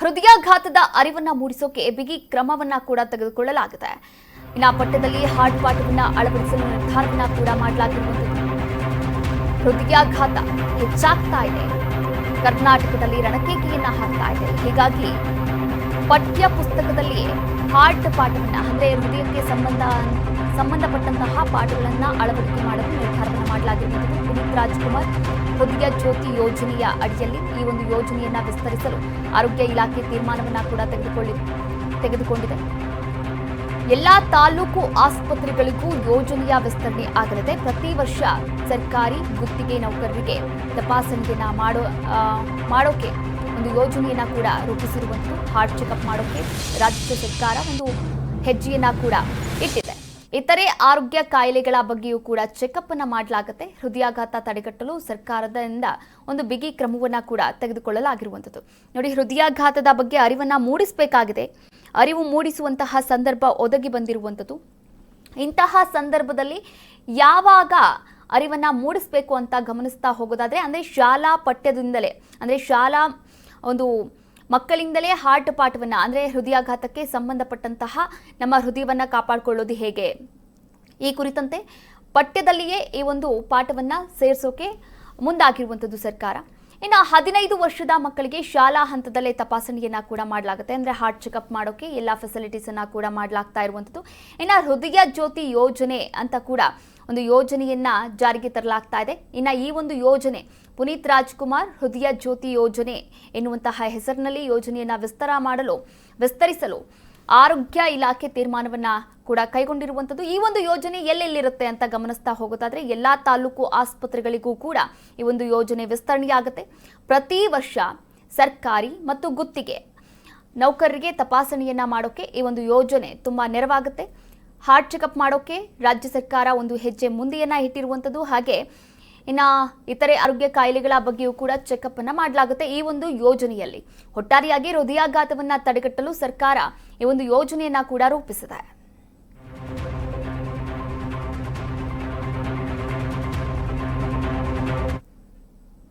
ಹೃದಯಾಘಾತದ ಅರಿವನ್ನ ಮೂಡಿಸೋಕೆ ಬಿಗಿ ಕ್ರಮವನ್ನ ಕೂಡ ತೆಗೆದುಕೊಳ್ಳಲಾಗಿದೆ. ಇನ್ನು ಪಠ್ಯದಲ್ಲಿ ಹಾರ್ಟ್ ಪಾಠವನ್ನ ಅಳವಡಿಸಲು ನಿರ್ಧಾರವನ್ನ ಕೂಡ ಮಾಡಲಾಗಿರುವಂಥದ್ದು. ಹೃದಯಾಘಾತ ಹೆಚ್ಚಾಗ್ತಾ ಇದೆ. ಕರ್ನಾಟಕದಲ್ಲಿ ರಣಕೇಕೆಯನ್ನ ಹಾಕ್ತಾ ಇದೆ. ಹೀಗಾಗಿ ಪಠ್ಯ ಪುಸ್ತಕದಲ್ಲಿ ಹಾರ್ಟ್ ಪಾಠವನ್ನ ಅಂದ್ರೆ ಹೃದಯಕ್ಕೆ ಸಂಬಂಧ ಸಂಬಂಧಪಟ್ಟಂತಹ ಪಾಠಗಳನ್ನು ಅಳವಡಿಕೆ ಮಾಡಲು ನಿರ್ಧಾರವನ್ನು ಮಾಡಲಾಗಿರುವುದು ಪುನೀತ್ ರಾಜ್ಕುಮಾರ್. ಹೊದಿಗೆ ಜ್ಯೋತಿ ಯೋಜನೆಯ ಅಡಿಯಲ್ಲಿ ಈ ಒಂದು ಯೋಜನೆಯನ್ನು ವಿಸ್ತರಿಸಲು ಆರೋಗ್ಯ ಇಲಾಖೆ ತೀರ್ಮಾನವನ್ನು ಕೂಡ ತೆಗೆದುಕೊಳ್ಳಿ, ತೆಗೆದುಕೊಂಡಿದೆ. ಎಲ್ಲಾ ತಾಲೂಕು ಆಸ್ಪತ್ರೆಗಳಿಗೂ ಯೋಜನೆಯ ವಿಸ್ತರಣೆ ಆಗಲಿದೆ. ಪ್ರತಿ ವರ್ಷ ಸರ್ಕಾರಿ ಗುತ್ತಿಗೆ ನೌಕರರಿಗೆ ತಪಾಸಣೆಯನ್ನು ಮಾಡೋ ಮಾಡೋಕೆ ಒಂದು ಯೋಜನೆಯನ್ನು ಕೂಡ ರೂಪಿಸಿರುವಂಥದ್ದು ಹಾರ್ಟ್ ಚೆಕಪ್ ಮಾಡೋಕೆ ರಾಜ್ಯ ಸರ್ಕಾರ ಒಂದು ಹೆಜ್ಜೆಯನ್ನ ಕೂಡ ಇಟ್ಟಿದೆ. ಇತರೆ ಆರೋಗ್ಯ ಕಾಯಿಲೆಗಳ ಬಗ್ಗೆಯೂ ಕೂಡ ಚೆಕಪ್ ಅನ್ನು ಮಾಡಲಾಗುತ್ತೆ. ಹೃದಯಾಘಾತ ತಡೆಗಟ್ಟಲು ಸರ್ಕಾರದಿಂದ ಒಂದು ಬಿಗಿ ಕ್ರಮವನ್ನು ಕೂಡ ತೆಗೆದುಕೊಳ್ಳಲಾಗಿರುವಂಥದ್ದು. ನೋಡಿ, ಹೃದಯಾಘಾತದ ಬಗ್ಗೆ ಅರಿವನ್ನ ಮೂಡಿಸಬೇಕಾಗಿದೆ. ಅರಿವು ಮೂಡಿಸುವಂತಹ ಸಂದರ್ಭ ಒದಗಿ ಬಂದಿರುವಂಥದ್ದು. ಇಂತಹ ಸಂದರ್ಭದಲ್ಲಿ ಯಾವಾಗ ಅರಿವನ್ನ ಮೂಡಿಸಬೇಕು ಅಂತ ಗಮನಿಸ್ತಾ ಹೋಗೋದಾದರೆ, ಅಂದ್ರೆ ಶಾಲಾ ಪಠ್ಯದಿಂದಲೇ. ಅಂದ್ರೆ ಶಾಲಾ ಒಂದು ಮಕ್ಕಳಿಂದಲೇ ಹಾರ್ಟ್ ಪಾಠವನ್ನು, ಅಂದ್ರೆ ಹೃದಯಾಘಾತಕ್ಕೆ ಸಂಬಂಧಪಟ್ಟಂತಹ ನಮ್ಮ ಹೃದಯವನ್ನ ಕಾಪಾಡಿಕೊಳ್ಳೋದು ಹೇಗೆ? ಈ ಕುರಿತಂತೆ ಪಠ್ಯದಲ್ಲಿಯೇ ಈ ಒಂದು ಪಾಠವನ್ನು ಸೇರಿಸೋಕೆ ಮುಂದಾಗಿರುವಂಥದ್ದು ಸರ್ಕಾರ. ಇನ್ನು ಹದಿನೈದು ವರ್ಷದ ಮಕ್ಕಳಿಗೆ ಶಾಲಾ ಹಂತದಲ್ಲೇ ತಪಾಸಣೆಯನ್ನ ಕೂಡ ಮಾಡಲಾಗುತ್ತೆ. ಅಂದ್ರೆ ಹಾರ್ಟ್ ಚೆಕಪ್ ಮಾಡೋಕೆ ಎಲ್ಲ ಫೆಸಿಲಿಟೀಸ್ ಅನ್ನ ಕೂಡ ಮಾಡಲಾಗ್ತಾ ಇರುವಂಥದ್ದು ಇನ್ನು ಹೃದಯ ಜ್ಯೋತಿ ಯೋಜನೆ ಅಂತ ಕೂಡ ಒಂದು ಯೋಜನೆಯನ್ನ ಜಾರಿಗೆ ತರಲಾಗ್ತಾ ಇದೆ. ಇನ್ನು ಈ ಒಂದು ಯೋಜನೆ ಪುನೀತ್ ರಾಜ್ಕುಮಾರ್ ಹೃದಯ ಜ್ಯೋತಿ ಯೋಜನೆ ಎನ್ನುವಂತಹ ಹೆಸರಿನಲ್ಲಿ ಯೋಜನೆಯನ್ನ ವಿಸ್ತಾರ ಮಾಡಲು, ವಿಸ್ತರಿಸಲು ಆರೋಗ್ಯ ಇಲಾಖೆ ತೀರ್ಮಾನವನ್ನ ಕೂಡ ಕೈಗೊಂಡಿರುವಂಥದ್ದು ಈ ಒಂದು ಯೋಜನೆ ಎಲ್ಲೆಲ್ಲಿರುತ್ತೆ ಅಂತ ಗಮನಿಸ್ತಾ ಹೋಗೋದಾದ್ರೆ ಎಲ್ಲಾ ತಾಲೂಕು ಆಸ್ಪತ್ರೆಗಳಿಗೂ ಕೂಡ ಈ ಒಂದು ಯೋಜನೆ ವಿಸ್ತರಣೆಯಾಗುತ್ತೆ. ಪ್ರತಿ ವರ್ಷ ಸರ್ಕಾರಿ ಮತ್ತು ಗುತ್ತಿಗೆ ನೌಕರರಿಗೆ ತಪಾಸಣೆಯನ್ನ ಮಾಡೋಕೆ ಈ ಒಂದು ಯೋಜನೆ ತುಂಬಾ ನೆರವಾಗುತ್ತೆ. ಹಾರ್ಟ್ ಚೆಕಪ್ ಮಾಡೋಕೆ ರಾಜ್ಯ ಸರ್ಕಾರ ಒಂದು ಹೆಜ್ಜೆ ಮುಂದೆಯನ್ನ ಇಟ್ಟಿರುವಂಥದ್ದು ಹಾಗೆ ಇನ್ನ ಇತರೆ ಆರೋಗ್ಯ ಕಾಯಿಲೆಗಳ ಬಗ್ಗೆಯೂ ಕೂಡ ಚೆಕಪ್ ಅನ್ನ ಮಾಡಲಾಗುತ್ತೆ ಈ ಒಂದು ಯೋಜನೆಯಲ್ಲಿ. ಒಟ್ಟಾರೆಯಾಗಿ ಹೃದಯಾಘಾತವನ್ನ ತಡೆಗಟ್ಟಲು ಸರ್ಕಾರ ಈ ಒಂದು ಯೋಜನೆಯನ್ನ ಕೂಡ ರೂಪಿಸಿದೆ.